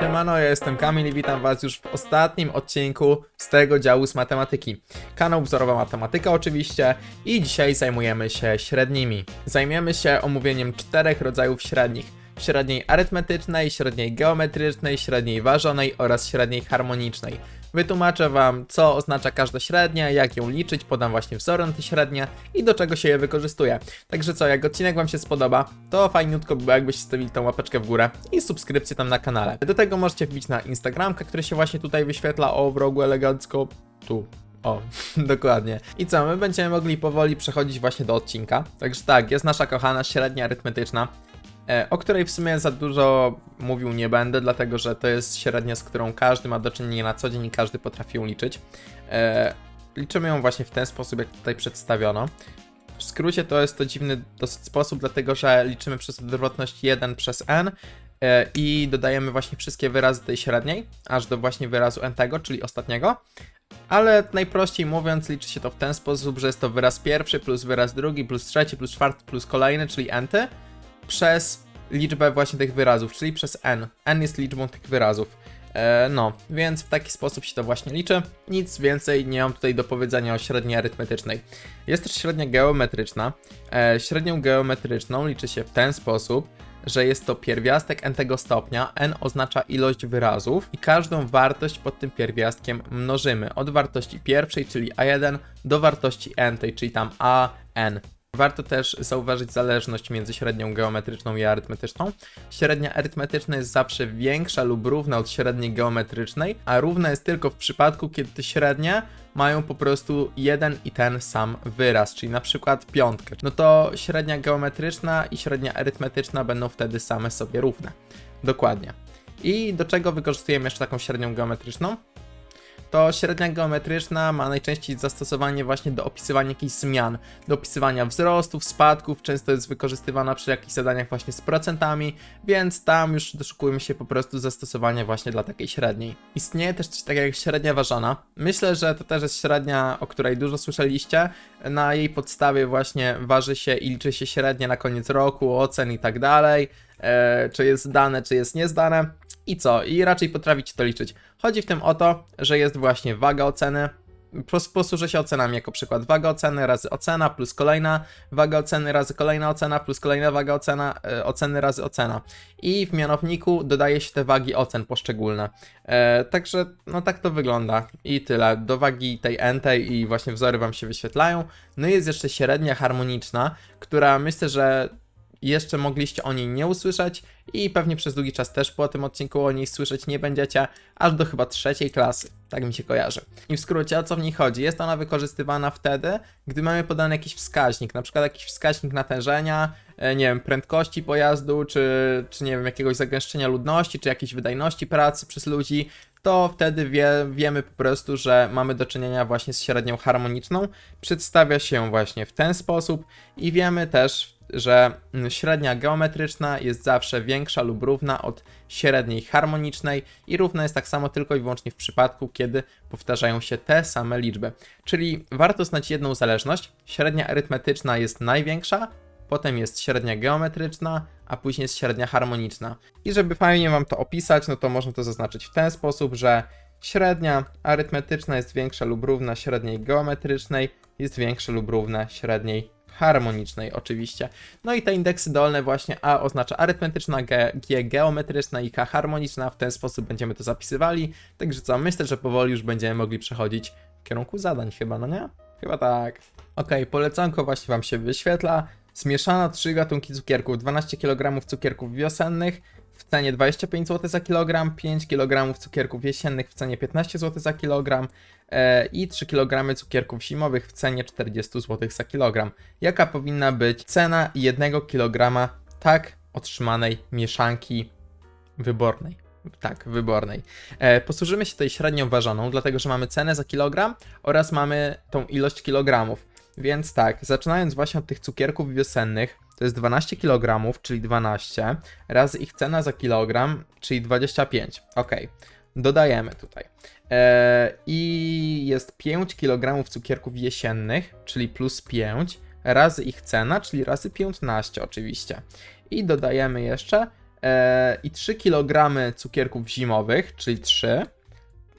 Siemano, ja jestem Kamil i witam was już w ostatnim odcinku z tego działu z matematyki. Kanał Wzorowa Matematyka oczywiście i dzisiaj zajmujemy się średnimi. Zajmiemy się omówieniem czterech rodzajów średnich. Średniej arytmetycznej, średniej geometrycznej, średniej ważonej oraz średniej harmonicznej. Wytłumaczę wam, co oznacza każda średnia, jak ją liczyć, podam właśnie wzory na te średnie i do czego się je wykorzystuje. Także co, jak odcinek wam się spodoba, to fajniutko by było, jakbyście stawili tą łapeczkę w górę i subskrypcję tam na kanale. Do tego możecie wbić na Instagramkę, który się właśnie tutaj wyświetla o w rogu elegancko tu. O, dokładnie. I co, my będziemy mogli powoli przechodzić właśnie do odcinka. Także tak, jest nasza kochana średnia arytmetyczna o której w sumie za dużo mówił nie będę, dlatego że to jest średnia, z którą każdy ma do czynienia na co dzień i każdy potrafi ją liczyć. E, liczymy ją właśnie w ten sposób, jak tutaj przedstawiono. W skrócie to jest to dziwny dosyć sposób, dlatego że liczymy przez odwrotność 1 przez n e, i dodajemy właśnie wszystkie wyrazy tej średniej, aż do właśnie wyrazu n tego, czyli ostatniego. Ale najprościej mówiąc, liczy się to w ten sposób, że jest to wyraz pierwszy plus wyraz drugi plus trzeci plus czwarty plus kolejny, czyli nty przez liczbę właśnie tych wyrazów, czyli przez n. n jest liczbą tych wyrazów. E, no, więc w taki sposób się to właśnie liczy. Nic więcej nie mam tutaj do powiedzenia o średniej arytmetycznej. Jest też średnia geometryczna. E, średnią geometryczną liczy się w ten sposób, że jest to pierwiastek n tego stopnia, n oznacza ilość wyrazów i każdą wartość pod tym pierwiastkiem mnożymy od wartości pierwszej, czyli a1, do wartości n, tej, czyli tam a, n. Warto też zauważyć zależność między średnią geometryczną i arytmetyczną. Średnia arytmetyczna jest zawsze większa lub równa od średniej geometrycznej, a równa jest tylko w przypadku, kiedy te średnie mają po prostu jeden i ten sam wyraz, czyli na przykład piątkę. No to średnia geometryczna i średnia arytmetyczna będą wtedy same sobie równe. Dokładnie. I do czego wykorzystujemy jeszcze taką średnią geometryczną? To średnia geometryczna ma najczęściej zastosowanie właśnie do opisywania jakichś zmian, do opisywania wzrostów, spadków, często jest wykorzystywana przy jakichś zadaniach właśnie z procentami, więc tam już doszukujemy się po prostu zastosowania właśnie dla takiej średniej. Istnieje też coś takiego jak średnia ważona. Myślę, że to też jest średnia, o której dużo słyszeliście. Na jej podstawie właśnie waży się i liczy się średnia na koniec roku, ocen i tak dalej. E, czy jest zdane, czy jest niezdane. I co? I raczej potraficie to liczyć. Chodzi w tym o to, że jest właśnie waga oceny. Pos- Posłużę się ocenami jako przykład. Waga oceny razy ocena plus kolejna waga oceny razy kolejna ocena plus kolejna waga ocena, e, oceny razy ocena. I w mianowniku dodaje się te wagi ocen poszczególne. E, także no tak to wygląda. I tyle. Do wagi tej n tej i właśnie wzory wam się wyświetlają. No i jest jeszcze średnia harmoniczna, która myślę, że jeszcze mogliście o niej nie usłyszeć i pewnie przez długi czas też po tym odcinku o niej słyszeć nie będziecie, aż do chyba trzeciej klasy, tak mi się kojarzy. I w skrócie o co w niej chodzi? Jest ona wykorzystywana wtedy, gdy mamy podany jakiś wskaźnik, na przykład jakiś wskaźnik natężenia, e, nie wiem, prędkości pojazdu, czy, czy nie wiem, jakiegoś zagęszczenia ludności, czy jakiejś wydajności pracy przez ludzi, to wtedy wie, wiemy po prostu, że mamy do czynienia właśnie z średnią harmoniczną. Przedstawia się właśnie w ten sposób i wiemy też, że mm, średnia geometryczna jest zawsze większa lub równa od średniej harmonicznej i równa jest tak samo tylko i wyłącznie w przypadku, kiedy powtarzają się te same liczby. Czyli warto znać jedną zależność. Średnia arytmetyczna jest największa, potem jest średnia geometryczna, a później jest średnia harmoniczna. I żeby fajnie Wam to opisać, no to można to zaznaczyć w ten sposób, że średnia arytmetyczna jest większa lub równa średniej geometrycznej, jest większa lub równa średniej harmonicznej oczywiście. No i te indeksy dolne właśnie A oznacza arytmetyczna, G, G geometryczna i K harmoniczna, w ten sposób będziemy to zapisywali. Także co, myślę, że powoli już będziemy mogli przechodzić w kierunku zadań chyba, no nie? Chyba tak. Okej, polecanko właśnie Wam się wyświetla. Zmieszano trzy gatunki cukierków, 12 kg cukierków wiosennych w cenie 25 zł za kilogram, 5 kg cukierków jesiennych w cenie 15 zł za kilogram i 3 kg cukierków zimowych w cenie 40 zł za kilogram. Jaka powinna być cena 1 kg tak otrzymanej mieszanki wybornej? Tak, wybornej. E, posłużymy się tutaj średnią ważoną, dlatego że mamy cenę za kilogram oraz mamy tą ilość kilogramów. Więc tak, zaczynając właśnie od tych cukierków wiosennych, to jest 12 kg, czyli 12, razy ich cena za kilogram, czyli 25. Ok, dodajemy tutaj. E, I jest 5 kg cukierków jesiennych, czyli plus 5, razy ich cena, czyli razy 15 oczywiście. I dodajemy jeszcze e, i 3 kg cukierków zimowych, czyli 3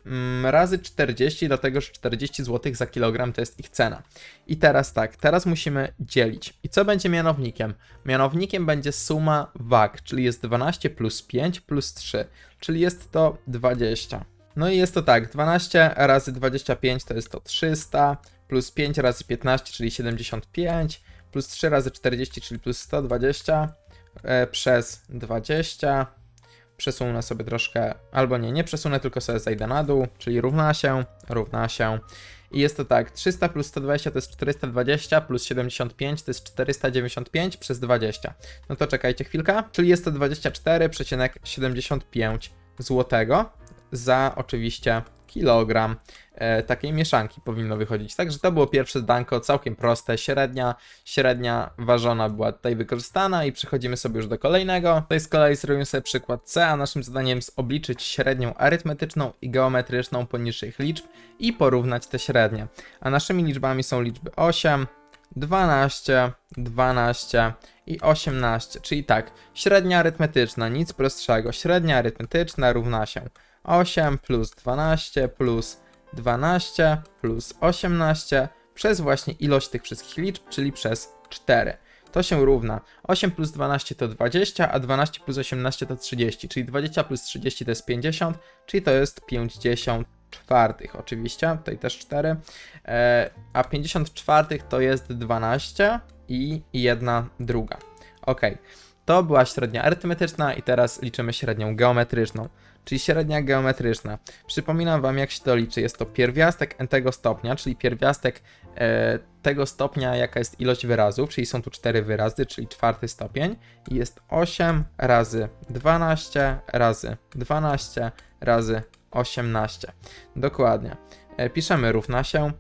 mm, razy 40, dlatego że 40 zł za kilogram to jest ich cena. I teraz tak, teraz musimy dzielić. I co będzie mianownikiem? Mianownikiem będzie suma wag, czyli jest 12 plus 5 plus 3, czyli jest to 20. No i jest to tak, 12 razy 25 to jest to 300, plus 5 razy 15, czyli 75, plus 3 razy 40, czyli plus 120, e, przez 20. Przesunę sobie troszkę, albo nie, nie przesunę, tylko sobie zejdę na dół, czyli równa się, równa się. I jest to tak, 300 plus 120 to jest 420, plus 75 to jest 495 przez 20. No to czekajcie chwilkę, czyli jest to 24,75 złotego za oczywiście kilogram e, takiej mieszanki powinno wychodzić. Także to było pierwsze zdanko, całkiem proste, średnia, średnia ważona była tutaj wykorzystana i przechodzimy sobie już do kolejnego. Tutaj z kolei zrobimy sobie przykład C, a naszym zadaniem jest obliczyć średnią arytmetyczną i geometryczną poniższych liczb i porównać te średnie. A naszymi liczbami są liczby 8, 12, 12 i 18, czyli tak, średnia arytmetyczna, nic prostszego, średnia arytmetyczna równa się 8 plus 12 plus 12 plus 18 przez właśnie ilość tych wszystkich liczb, czyli przez 4. To się równa 8 plus 12 to 20, a 12 plus 18 to 30, czyli 20 plus 30 to jest 50, czyli to jest 50 czwartych oczywiście, tutaj też 4, e, a 54 to jest 12 i 1 druga. Ok, to była średnia arytmetyczna i teraz liczymy średnią geometryczną, czyli średnia geometryczna. Przypominam Wam jak się to liczy, jest to pierwiastek n-tego stopnia, czyli pierwiastek e, tego stopnia jaka jest ilość wyrazów, czyli są tu 4 wyrazy, czyli czwarty stopień i jest 8 razy 12 razy 12 razy 18. Dokładnie. E, Piszemy równa się.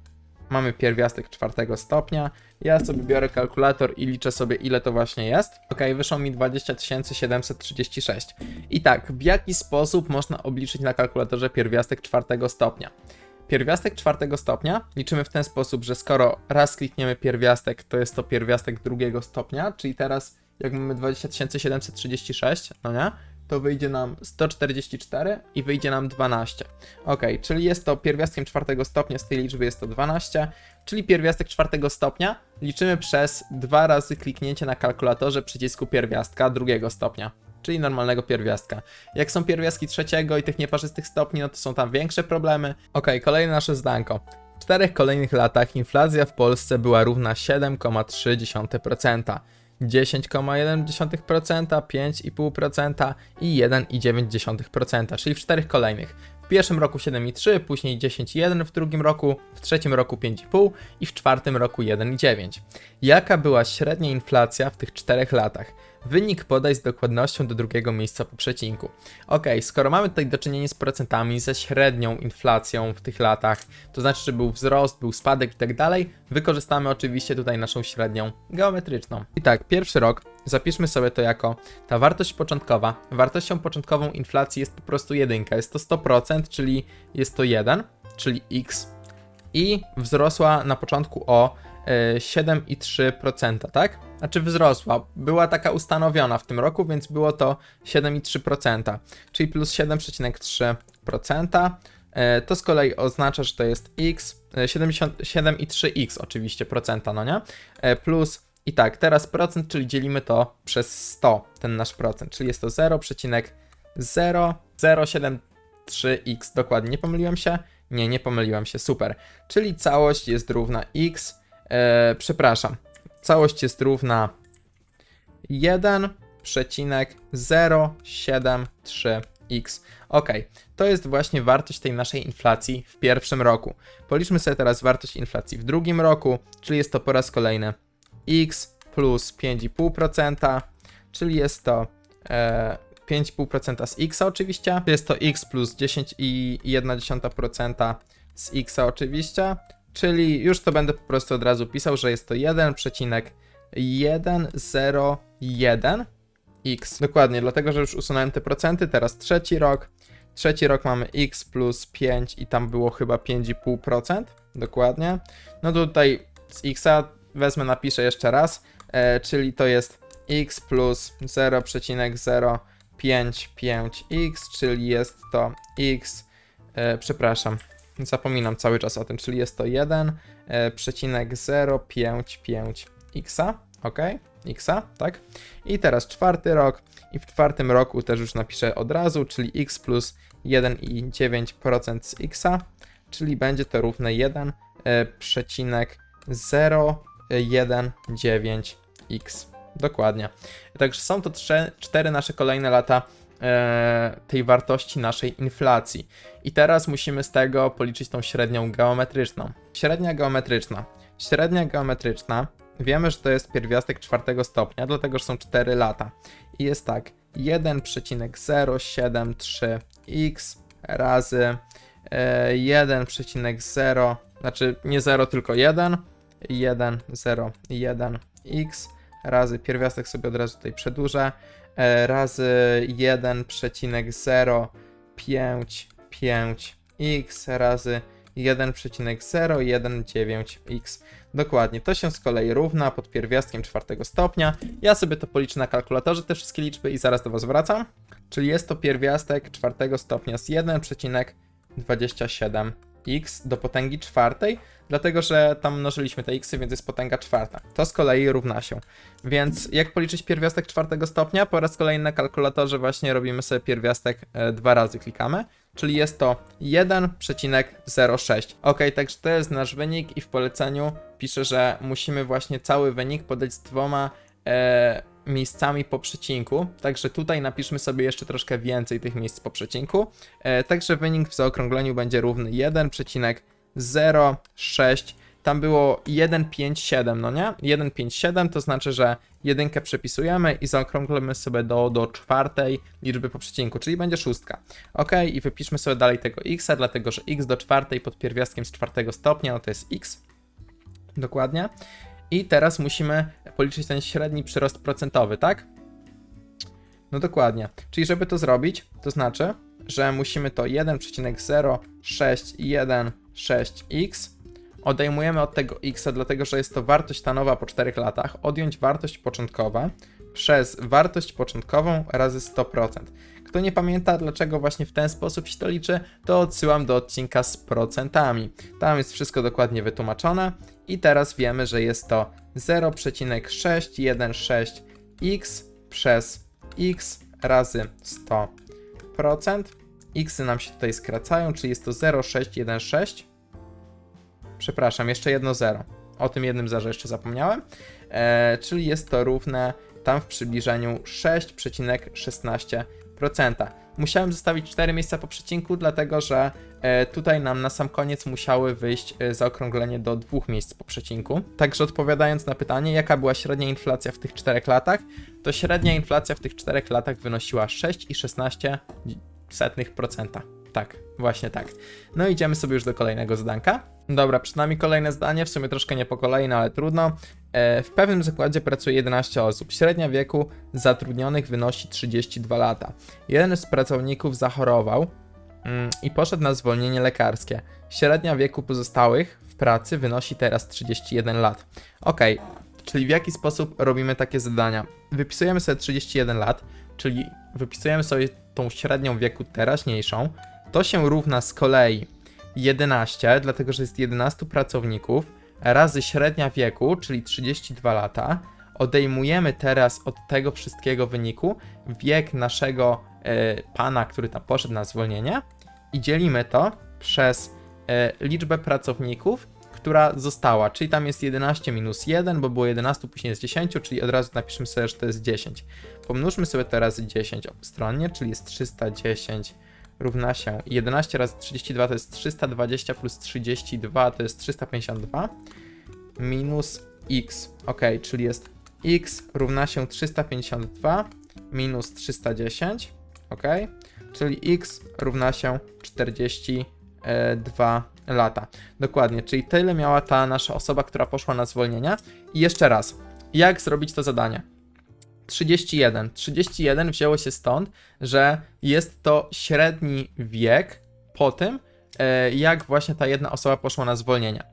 Mamy pierwiastek czwartego stopnia. Ja sobie biorę kalkulator i liczę sobie ile to właśnie jest. Ok, wyszło mi 20 736. I tak, w jaki sposób można obliczyć na kalkulatorze pierwiastek czwartego stopnia? Pierwiastek czwartego stopnia liczymy w ten sposób, że skoro raz klikniemy pierwiastek, to jest to pierwiastek drugiego stopnia, czyli teraz jak mamy 20 736, no nie? To wyjdzie nam 144 i wyjdzie nam 12. Ok, czyli jest to pierwiastkiem czwartego stopnia, z tej liczby jest to 12, czyli pierwiastek czwartego stopnia liczymy przez dwa razy kliknięcie na kalkulatorze przycisku pierwiastka drugiego stopnia. Czyli normalnego pierwiastka. Jak są pierwiastki trzeciego i tych nieparzystych stopni, no to są tam większe problemy. Ok, kolejne nasze zdanko. W czterech kolejnych latach inflacja w Polsce była równa 7,3%. 10,1%, 5,5% i 1,9%, czyli w czterech kolejnych. W pierwszym roku 7,3, później 10,1 w drugim roku, w trzecim roku 5,5 i w czwartym roku 1,9. Jaka była średnia inflacja w tych czterech latach? Wynik podaj z dokładnością do drugiego miejsca po przecinku. Ok, skoro mamy tutaj do czynienia z procentami, ze średnią inflacją w tych latach, to znaczy, że był wzrost, był spadek i tak dalej, wykorzystamy oczywiście tutaj naszą średnią geometryczną. I tak, pierwszy rok, zapiszmy sobie to jako ta wartość początkowa. Wartością początkową inflacji jest po prostu jedynka, jest to 100%, czyli jest to 1, czyli x i wzrosła na początku o e, 7,3%, tak? Znaczy wzrosła. Była taka ustanowiona w tym roku, więc było to 7,3%, czyli plus 7,3%. E, To z kolei oznacza, że to jest x, e, 77,3x oczywiście procenta, no nie? E, Plus i tak, teraz procent, czyli dzielimy to przez 100, ten nasz procent, czyli jest to 0,0073x, dokładnie, nie pomyliłem się? Nie, nie pomyliłem się, super. Czyli całość jest równa x, e, przepraszam, całość jest równa 1,073x. Ok, to jest właśnie wartość tej naszej inflacji w pierwszym roku. Policzmy sobie teraz wartość inflacji w drugim roku, czyli jest to po raz kolejny x plus 5,5%, czyli jest to e, 5,5% z x oczywiście. Jest to x plus 10,1% z x oczywiście. Czyli już to będę po prostu od razu pisał, że jest to 1,101 x. Dokładnie, dlatego że już usunąłem te procenty. Teraz trzeci rok. Trzeci rok mamy x plus 5 i tam było chyba 5,5%. Dokładnie. No tutaj z xa wezmę, napiszę jeszcze raz, e, czyli to jest x plus 0,05 5, 5x, czyli jest to x, e, przepraszam, zapominam cały czas o tym, czyli jest to 1, e, przecinek 055 x, ok? X, tak? I teraz czwarty rok i w czwartym roku też już napiszę od razu, czyli x plus 1,9% z x, czyli będzie to równe 1, e, 019x. Dokładnie. Także są to cztery nasze kolejne lata e, tej wartości naszej inflacji. I teraz musimy z tego policzyć tą średnią geometryczną. Średnia geometryczna. Średnia geometryczna, wiemy, że to jest pierwiastek czwartego stopnia, dlatego że są 4 lata. I jest tak, 1,073x razy e, 1,0, znaczy nie 0, tylko 1, 1,01x razy pierwiastek sobie od razu tutaj przedłużę, e, razy 1,055x razy 1,019x. Dokładnie, to się z kolei równa pod pierwiastkiem czwartego stopnia. Ja sobie to policzę na kalkulatorze, te wszystkie liczby i zaraz do Was wracam. Czyli jest to pierwiastek czwartego stopnia z 1,27x do potęgi czwartej, dlatego że tam mnożyliśmy te xy, więc jest potęga czwarta. To z kolei równa się. Więc jak policzyć pierwiastek czwartego stopnia? Po raz kolejny na kalkulatorze właśnie robimy sobie pierwiastek e, dwa razy, klikamy. Czyli jest to 1,06. Ok, także to jest nasz wynik i w poleceniu pisze, że musimy właśnie cały wynik podać z dwoma e, miejscami po przecinku. Także tutaj napiszmy sobie jeszcze troszkę więcej tych miejsc po przecinku. E, także wynik w zaokrągleniu będzie równy 1,06. Tam było 1,57, no nie? 1,57 to znaczy, że jedynkę przepisujemy i zaokrąglimy sobie do, do czwartej liczby po przecinku, czyli będzie szóstka. Ok, i wypiszmy sobie dalej tego x, dlatego że x do czwartej pod pierwiastkiem z czwartego stopnia, no to jest x. Dokładnie. I teraz musimy policzyć ten średni przyrost procentowy, tak? No dokładnie. Czyli żeby to zrobić, to znaczy, że musimy to 1,0616x odejmujemy od tego x, dlatego że jest to wartość stanowa po 4 latach, odjąć wartość początkowa przez wartość początkową razy 100%. Kto nie pamięta, dlaczego właśnie w ten sposób się to liczy, to odsyłam do odcinka z procentami. Tam jest wszystko dokładnie wytłumaczone i teraz wiemy, że jest to 0,616x przez x razy 100%. X nam się tutaj skracają, czyli jest to 0,616 przepraszam, jeszcze jedno 0. O tym jednym zerze jeszcze zapomniałem. E, czyli jest to równe tam w przybliżeniu 6,16%. Musiałem zostawić 4 miejsca po przecinku, dlatego że e, tutaj nam na sam koniec musiały wyjść e, zaokrąglenie do dwóch miejsc po przecinku. Także odpowiadając na pytanie, jaka była średnia inflacja w tych 4 latach, to średnia inflacja w tych 4 latach wynosiła 6,16%. Tak, właśnie tak. No idziemy sobie już do kolejnego zadanka. Dobra, przed nami kolejne zdanie, w sumie troszkę nie po kolei, no ale trudno. E, w pewnym zakładzie pracuje 11 osób. Średnia wieku zatrudnionych wynosi 32 lata. Jeden z pracowników zachorował mm, i poszedł na zwolnienie lekarskie. Średnia wieku pozostałych w pracy wynosi teraz 31 lat. Okej, czyli w jaki sposób robimy takie zadania? Wypisujemy sobie 31 lat, czyli wypisujemy sobie tą średnią wieku teraźniejszą. To się równa z kolei 11, dlatego że jest 11 pracowników, razy średnia wieku, czyli 32 lata. Odejmujemy teraz od tego wszystkiego wyniku wiek naszego e, pana, który tam poszedł na zwolnienie i dzielimy to przez e, liczbę pracowników, która została, czyli tam jest 11 minus 1, bo było 11, później jest 10, czyli od razu napiszemy sobie, że to jest 10. Pomnóżmy sobie to razy 10 obustronnie, czyli jest 310 równa się 11 razy 32 to jest 320 plus 32 to jest 352 minus x. Ok, czyli jest x równa się 352 minus 310. Ok, czyli x równa się 42 lata. Dokładnie, czyli tyle miała ta nasza osoba, która poszła na zwolnienie. I jeszcze raz, jak zrobić to zadanie? 31. 31 wzięło się stąd, że jest to średni wiek po tym, e, jak właśnie ta jedna osoba poszła na zwolnienie.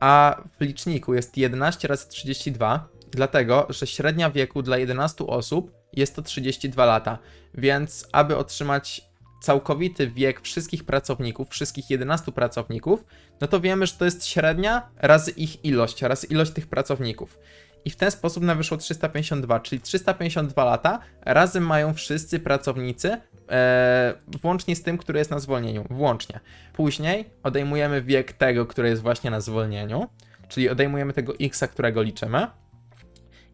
A w liczniku jest 11 razy 32, dlatego że średnia wieku dla 11 osób jest to 32 lata. Więc aby otrzymać całkowity wiek wszystkich pracowników, wszystkich 11 pracowników, no to wiemy, że to jest średnia razy ich ilość, razy ilość tych pracowników. I w ten sposób nam wyszło 352, czyli 352 lata razem mają wszyscy pracownicy, e, włącznie z tym, który jest na zwolnieniu, włącznie. Później odejmujemy wiek tego, który jest właśnie na zwolnieniu, czyli odejmujemy tego x, którego liczymy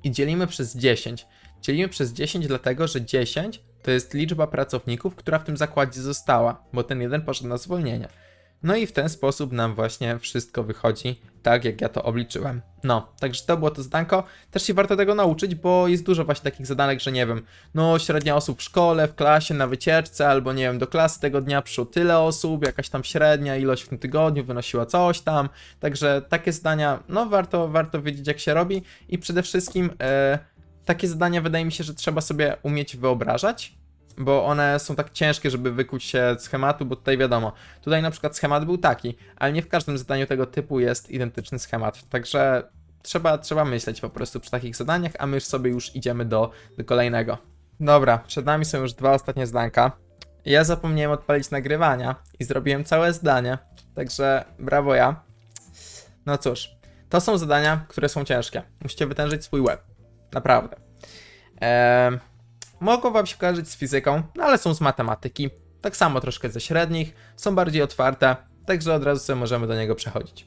i dzielimy przez 10. Dzielimy przez 10 dlatego, że 10 to jest liczba pracowników, która w tym zakładzie została, bo ten jeden poszedł na zwolnienie. No i w ten sposób nam właśnie wszystko wychodzi tak, jak ja to obliczyłem. No, także to było to zadanko. Też się warto tego nauczyć, bo jest dużo właśnie takich zadanek, że nie wiem, no średnia osób w szkole, w klasie, na wycieczce, albo nie wiem, do klasy tego dnia przyszło tyle osób, jakaś tam średnia ilość w tym tygodniu wynosiła coś tam. Także takie zadania, no warto, warto wiedzieć jak się robi i przede wszystkim e, takie zadania wydaje mi się, że trzeba sobie umieć wyobrażać, bo one są tak ciężkie, żeby wykuć się schematu, bo tutaj wiadomo, tutaj na przykład schemat był taki, ale nie w każdym zadaniu tego typu jest identyczny schemat, także trzeba, trzeba myśleć po prostu przy takich zadaniach, a my już sobie już idziemy do, do kolejnego. Dobra, przed nami są już dwa ostatnie zdanka. Ja zapomniałem odpalić nagrywania i zrobiłem całe zdanie, także brawo ja. No cóż, to są zadania, które są ciężkie. Musicie wytężyć swój łeb. Naprawdę. Eee, mogą wam się kojarzyć z fizyką, no ale są z matematyki. Tak samo troszkę ze średnich, są bardziej otwarte, także od razu sobie możemy do niego przechodzić.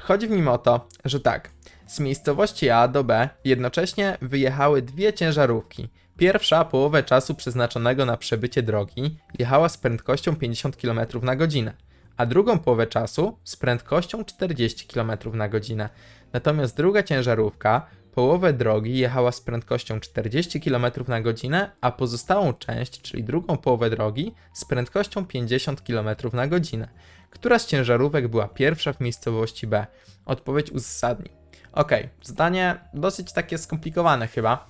Chodzi w nim o to, że tak, z miejscowości A do B jednocześnie wyjechały dwie ciężarówki. Pierwsza połowę czasu przeznaczonego na przebycie drogi jechała z prędkością 50 km na godzinę, a drugą połowę czasu z prędkością 40 km na godzinę. Natomiast druga ciężarówka połowę drogi jechała z prędkością 40 km na godzinę, a pozostałą część, czyli drugą połowę drogi, z prędkością 50 km na godzinę. Która z ciężarówek była pierwsza w miejscowości B? Odpowiedź uzasadni. Ok, zadanie dosyć takie skomplikowane chyba.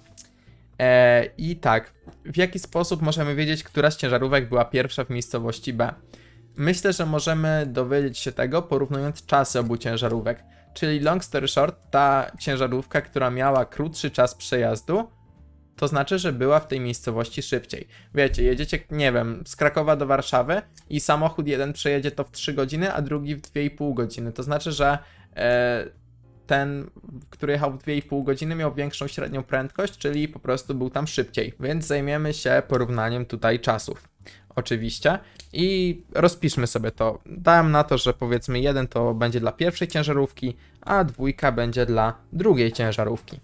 Eee, I tak, w jaki sposób możemy wiedzieć, która z ciężarówek była pierwsza w miejscowości B? Myślę, że możemy dowiedzieć się tego porównując czasy obu ciężarówek. Czyli long story short, ta ciężarówka, która miała krótszy czas przejazdu, to znaczy, że była w tej miejscowości szybciej. Wiecie, jedziecie, nie wiem, z Krakowa do Warszawy i samochód jeden przejedzie to w 3 godziny, a drugi w 2,5 godziny. To znaczy, że e, ten, który jechał w 2,5 godziny, miał większą średnią prędkość, czyli po prostu był tam szybciej. Więc zajmiemy się porównaniem tutaj czasów. Oczywiście. I rozpiszmy sobie to. Dałem na to, że powiedzmy jeden to będzie dla pierwszej ciężarówki, a dwójka będzie dla drugiej ciężarówki.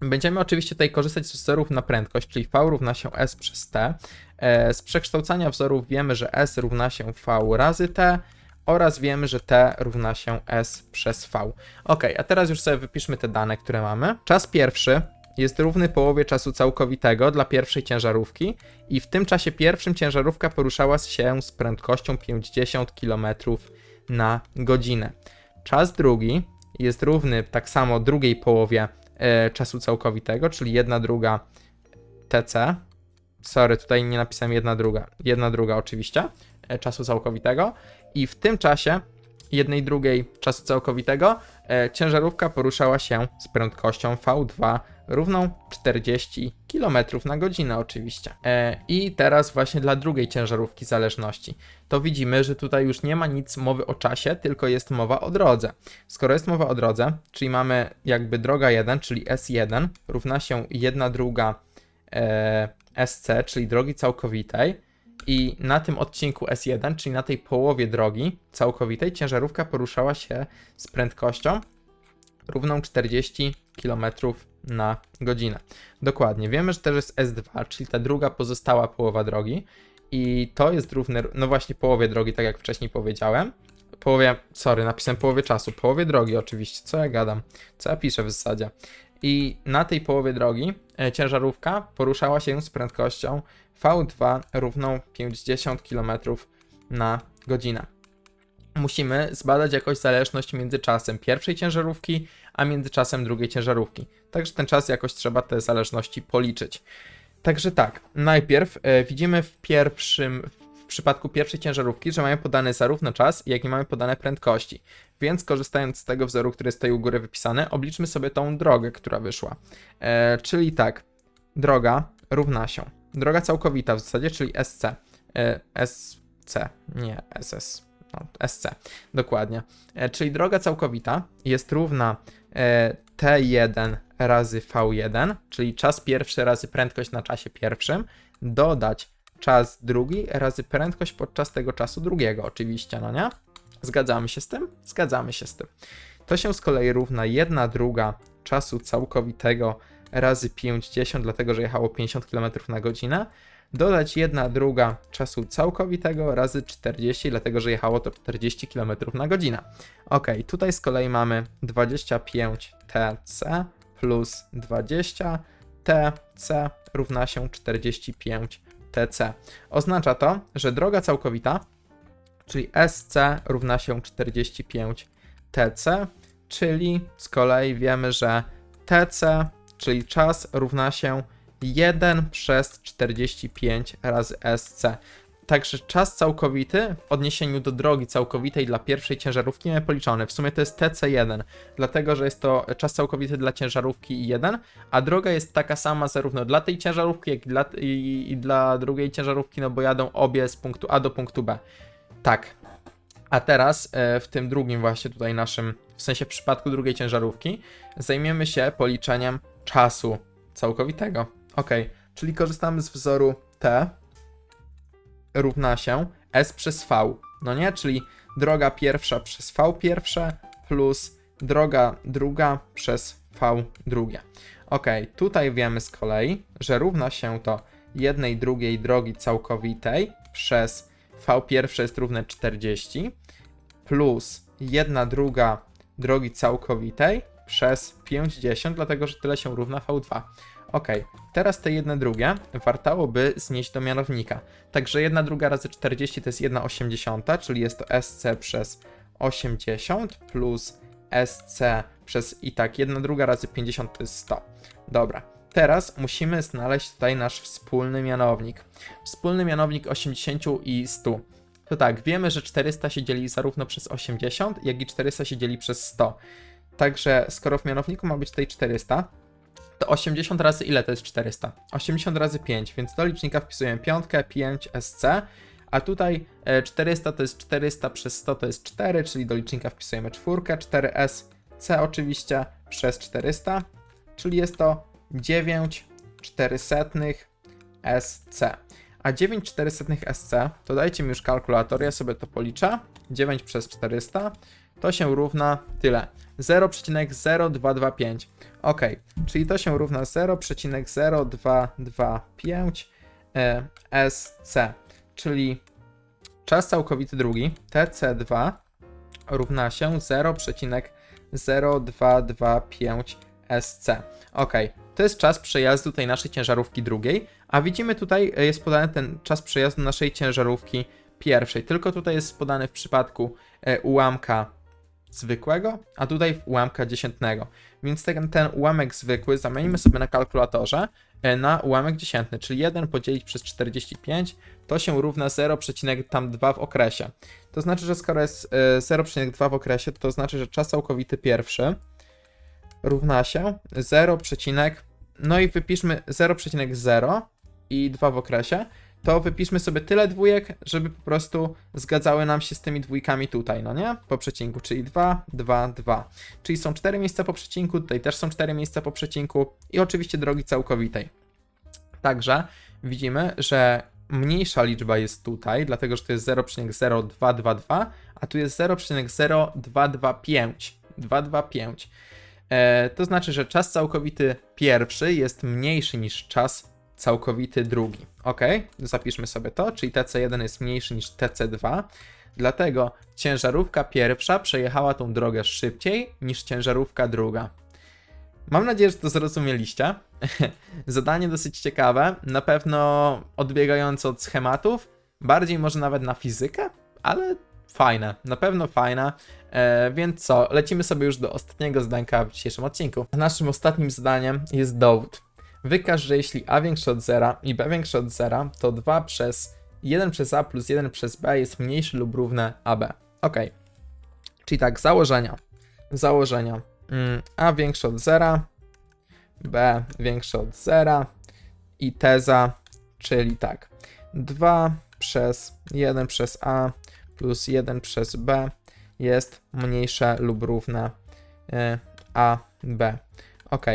Będziemy oczywiście tutaj korzystać z wzorów na prędkość, czyli V równa się S przez T. E, Z przekształcania wzorów wiemy, że S równa się V razy T oraz wiemy, że T równa się S przez V. Ok, a teraz już sobie wypiszmy te dane, które mamy. Czas pierwszy jest równy połowie czasu całkowitego dla pierwszej ciężarówki i w tym czasie pierwszym ciężarówka poruszała się z prędkością 50 km na godzinę. Czas drugi jest równy tak samo drugiej połowie e, czasu całkowitego, czyli 1 druga TC. Sorry, tutaj nie napisałem 1 druga. 1 druga oczywiście e, czasu całkowitego i w tym czasie jednej drugiej czasu całkowitego e, ciężarówka poruszała się z prędkością V2 równą 40 km na godzinę oczywiście. E, I teraz właśnie dla drugiej ciężarówki zależności. To widzimy, że tutaj już nie ma nic mowy o czasie, tylko jest mowa o drodze. Skoro jest mowa o drodze, czyli mamy jakby droga 1, czyli S1 równa się 1 druga e, SC, czyli drogi całkowitej, i na tym odcinku S1, czyli na tej połowie drogi całkowitej, ciężarówka poruszała się z prędkością równą 40 km na godzinę. Dokładnie. Wiemy, że też jest S2, czyli ta druga pozostała połowa drogi i to jest równe, no właśnie połowie drogi, tak jak wcześniej powiedziałem. Połowie, sorry, napisałem połowie czasu, połowie drogi oczywiście, co ja gadam, co ja piszę w zasadzie. I na tej połowie drogi e, ciężarówka poruszała się z prędkością V2 równą 50 km na godzinę. Musimy zbadać jakoś zależność między czasem pierwszej ciężarówki, a między czasem drugiej ciężarówki. Także ten czas jakoś trzeba te zależności policzyć. Także tak, najpierw e, widzimy w pierwszym, w przypadku pierwszej ciężarówki, że mamy podany zarówno czas, jak i mamy podane prędkości. Więc korzystając z tego wzoru, który jest tutaj u góry wypisany, obliczmy sobie tą drogę, która wyszła. E, czyli tak, droga równa się. Droga całkowita w zasadzie, czyli SC. E, SC, nie SS. No, SC, dokładnie. E, czyli droga całkowita jest równa T1 razy V1, czyli czas pierwszy razy prędkość na czasie pierwszym, dodać czas drugi razy prędkość podczas tego czasu drugiego, oczywiście, no nie? Zgadzamy się z tym? Zgadzamy się z tym. To się z kolei równa 1 druga czasu całkowitego razy 50, dlatego że jechało 50 km na godzinę, dodać 1 druga czasu całkowitego razy 40, dlatego że jechało to 40 km na godzinę. Ok, tutaj z kolei mamy 25 TC plus 20 TC równa się 45 TC. Oznacza to, że droga całkowita, czyli SC równa się 45 TC, czyli z kolei wiemy, że TC, czyli czas równa się 1 przez 45 razy SC. Także czas całkowity w odniesieniu do drogi całkowitej dla pierwszej ciężarówki mamy policzony. W sumie to jest TC1, dlatego że jest to czas całkowity dla ciężarówki 1, a droga jest taka sama zarówno dla tej ciężarówki, jak i dla, i, i dla drugiej ciężarówki, no bo jadą obie z punktu A do punktu B. Tak. A teraz e, w tym drugim właśnie tutaj naszym, w sensie w przypadku drugiej ciężarówki, zajmiemy się policzeniem czasu całkowitego. Ok, czyli korzystamy z wzoru T równa się S przez V, no nie? Czyli droga pierwsza przez V pierwsze plus droga druga przez V drugie. Ok, tutaj wiemy z kolei, że równa się to jednej drugiej drogi całkowitej przez V pierwsze jest równe 40 plus jedna druga drogi całkowitej przez 50, dlatego że tyle się równa V2. Ok, teraz te jedne drugie wartałoby znieść do mianownika. Także jedna druga razy 40 to jest 1,80, czyli jest to SC przez 80 plus SC przez i tak jedna druga razy 50 to jest 100. Dobra, teraz musimy znaleźć tutaj nasz wspólny mianownik. Wspólny mianownik 80 i 100. To tak, wiemy, że 400 się dzieli zarówno przez 80, jak i 400 się dzieli przez 100. Także skoro w mianowniku ma być tutaj 400, to 80 razy ile to jest 400? 80 razy 5, więc do licznika wpisujemy 5, 5 SC, a tutaj e, 400 to jest 400 przez 100 to jest 4, czyli do licznika wpisujemy 4, 4SC oczywiście przez 400, czyli jest to 9 400 SC. A 9 400 SC, to dajcie mi już kalkulator, ja sobie to policzę. 9 przez 400 to się równa tyle. 0,0225. Ok, czyli to się równa 0,0225 e, SC, czyli czas całkowity drugi TC2 równa się 0,0225 SC. Ok, to jest czas przejazdu tej naszej ciężarówki drugiej, a widzimy tutaj e, jest podany ten czas przejazdu naszej ciężarówki pierwszej, tylko tutaj jest podany w przypadku e, ułamka zwykłego, a tutaj ułamka dziesiętnego. Więc ten, ten ułamek zwykły zamienimy sobie na kalkulatorze e, na ułamek dziesiętny, czyli 1 podzielić przez 45 to się równa 0,2 w okresie. To znaczy, że skoro jest 0,2 w okresie, to znaczy, że czas całkowity pierwszy równa się 0, no i wypiszmy 0,0 i 2 w okresie, to wypiszmy sobie tyle dwójek, żeby po prostu zgadzały nam się z tymi dwójkami tutaj, no nie? Po przecinku, czyli 2, 2, 2. Czyli są 4 miejsca po przecinku, tutaj też są 4 miejsca po przecinku i oczywiście drogi całkowitej. Także widzimy, że mniejsza liczba jest tutaj, dlatego że to jest 0,0222, a tu jest 0,0225. 225. E, to znaczy, że czas całkowity pierwszy jest mniejszy niż czas całkowity drugi. Ok, zapiszmy sobie to, czyli TC1 jest mniejszy niż TC2, dlatego ciężarówka pierwsza przejechała tą drogę szybciej niż ciężarówka druga. Mam nadzieję, że to zrozumieliście. Zadanie dosyć ciekawe, na pewno odbiegające od schematów, bardziej może nawet na fizykę, ale fajne, na pewno fajne. E, więc co, lecimy sobie już do ostatniego zdanka w dzisiejszym odcinku. Naszym ostatnim zadaniem jest dowód. Wykaż, że jeśli a większe od zera i b większe od zera, to 2 przez 1 przez a plus 1 przez b jest mniejsze lub równe ab. Ok. Czyli tak, założenia. Założenia. Mm, a większe od zera, b większe od zera, i teza, czyli tak. 2 przez 1 przez a plus 1 przez b jest mniejsze lub równe y, a b. Ok.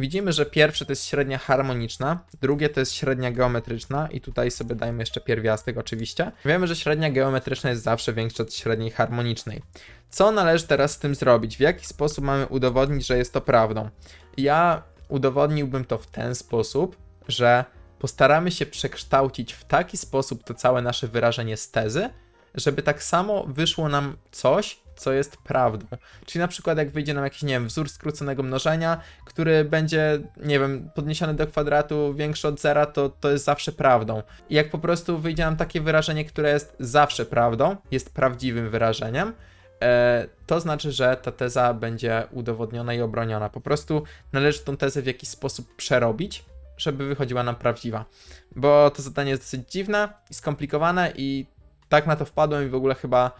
Widzimy, że pierwsze to jest średnia harmoniczna, drugie to jest średnia geometryczna i tutaj sobie dajmy jeszcze pierwiastek oczywiście. Wiemy, że średnia geometryczna jest zawsze większa od średniej harmonicznej. Co należy teraz z tym zrobić? W jaki sposób mamy udowodnić, że jest to prawdą? Ja udowodniłbym to w ten sposób, że postaramy się przekształcić w taki sposób to całe nasze wyrażenie z tezy, żeby tak samo wyszło nam coś, co jest prawdą. Czyli na przykład jak wyjdzie nam jakiś, nie wiem, wzór skróconego mnożenia, który będzie, nie wiem, podniesiony do kwadratu większy od zera, to, to jest zawsze prawdą. I jak po prostu wyjdzie nam takie wyrażenie, które jest zawsze prawdą, jest prawdziwym wyrażeniem, e, to znaczy, że ta teza będzie udowodniona i obroniona. Po prostu należy tą tezę w jakiś sposób przerobić, żeby wychodziła nam prawdziwa. Bo to zadanie jest dosyć dziwne i skomplikowane i tak na to wpadłem i w ogóle chyba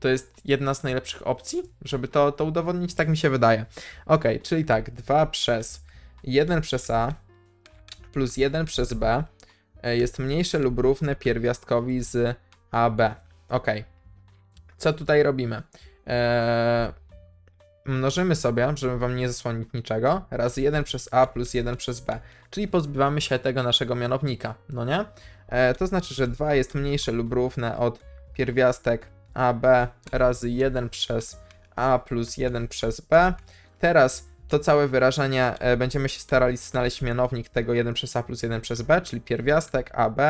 to jest jedna z najlepszych opcji, żeby to, to udowodnić, tak mi się wydaje. Ok, czyli tak, 2 przez 1 przez a plus 1 przez b e, jest mniejsze lub równe pierwiastkowi z ab. Ok, co tutaj robimy? Eee, mnożymy sobie, żeby wam nie zasłonić niczego, razy 1 przez a plus 1 przez b, czyli pozbywamy się tego naszego mianownika, no nie? E, to znaczy, że 2 jest mniejsze lub równe od pierwiastek ab razy 1 przez a plus 1 przez b. Teraz to całe wyrażenie e, będziemy się starali znaleźć mianownik tego 1 przez a plus 1 przez b, czyli pierwiastek ab.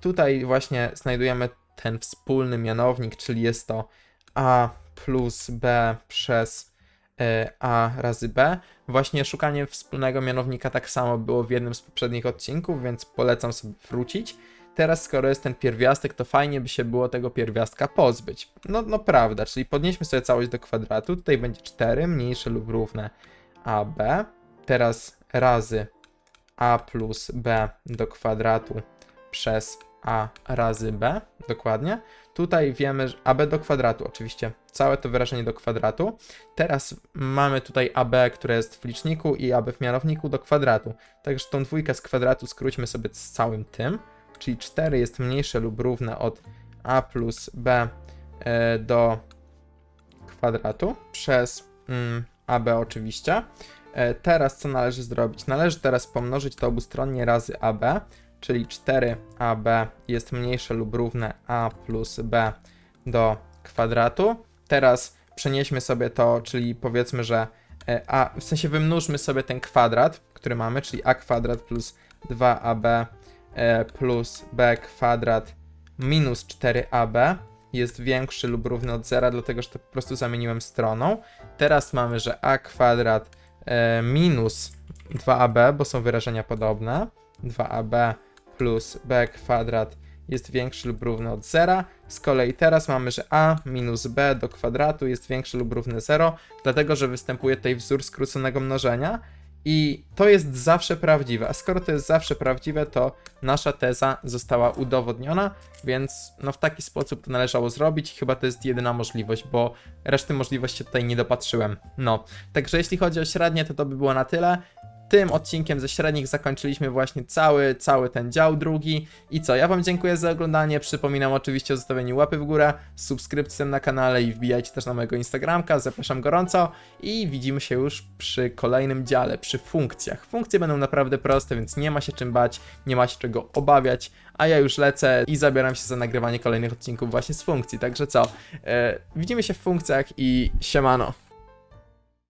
Tutaj właśnie znajdujemy ten wspólny mianownik, czyli jest to a plus b przez e, a razy b. Właśnie szukanie wspólnego mianownika tak samo było w jednym z poprzednich odcinków, więc polecam sobie wrócić. Teraz, skoro jest ten pierwiastek, to fajnie by się było tego pierwiastka pozbyć. No, no prawda, czyli podnieśmy sobie całość do kwadratu. Tutaj będzie 4 mniejsze lub równe ab. Teraz razy a plus b do kwadratu przez a razy b, dokładnie. Tutaj wiemy, że ab do kwadratu, oczywiście całe to wyrażenie do kwadratu. Teraz mamy tutaj ab, które jest w liczniku i ab w mianowniku do kwadratu. Także tą dwójkę z kwadratu skróćmy sobie z całym tym czyli 4 jest mniejsze lub równe od a plus b e, do kwadratu przez mm, ab oczywiście. E, teraz co należy zrobić? Należy teraz pomnożyć to obustronnie razy ab, czyli 4ab jest mniejsze lub równe a plus b do kwadratu. Teraz przenieśmy sobie to, czyli powiedzmy, że e, a, w sensie wymnóżmy sobie ten kwadrat, który mamy, czyli a kwadrat plus 2ab e, plus b kwadrat minus 4ab jest większy lub równy od zera, dlatego że to po prostu zamieniłem stroną. Teraz mamy, że a kwadrat e, minus 2ab, bo są wyrażenia podobne. 2ab plus b kwadrat jest większy lub równy od zera. Z kolei teraz mamy, że a minus b do kwadratu jest większy lub równy 0, dlatego że występuje tutaj wzór skróconego mnożenia. I to jest zawsze prawdziwe. A skoro to jest zawsze prawdziwe, to nasza teza została udowodniona, więc no w taki sposób to należało zrobić. Chyba to jest jedyna możliwość, bo reszty możliwości tutaj nie dopatrzyłem. No, także jeśli chodzi o średnie, to to by było na tyle. Tym odcinkiem ze średnich zakończyliśmy właśnie cały, cały ten dział drugi. I co, ja Wam dziękuję za oglądanie. Przypominam oczywiście o zostawieniu łapy w górę, subskrypcją na kanale i wbijajcie też na mojego Instagramka. Zapraszam gorąco i widzimy się już przy kolejnym dziale, przy funkcjach. Funkcje będą naprawdę proste, więc nie ma się czym bać, nie ma się czego obawiać. A ja już lecę i zabieram się za nagrywanie kolejnych odcinków właśnie z funkcji. Także co, e, widzimy się w funkcjach i siemano.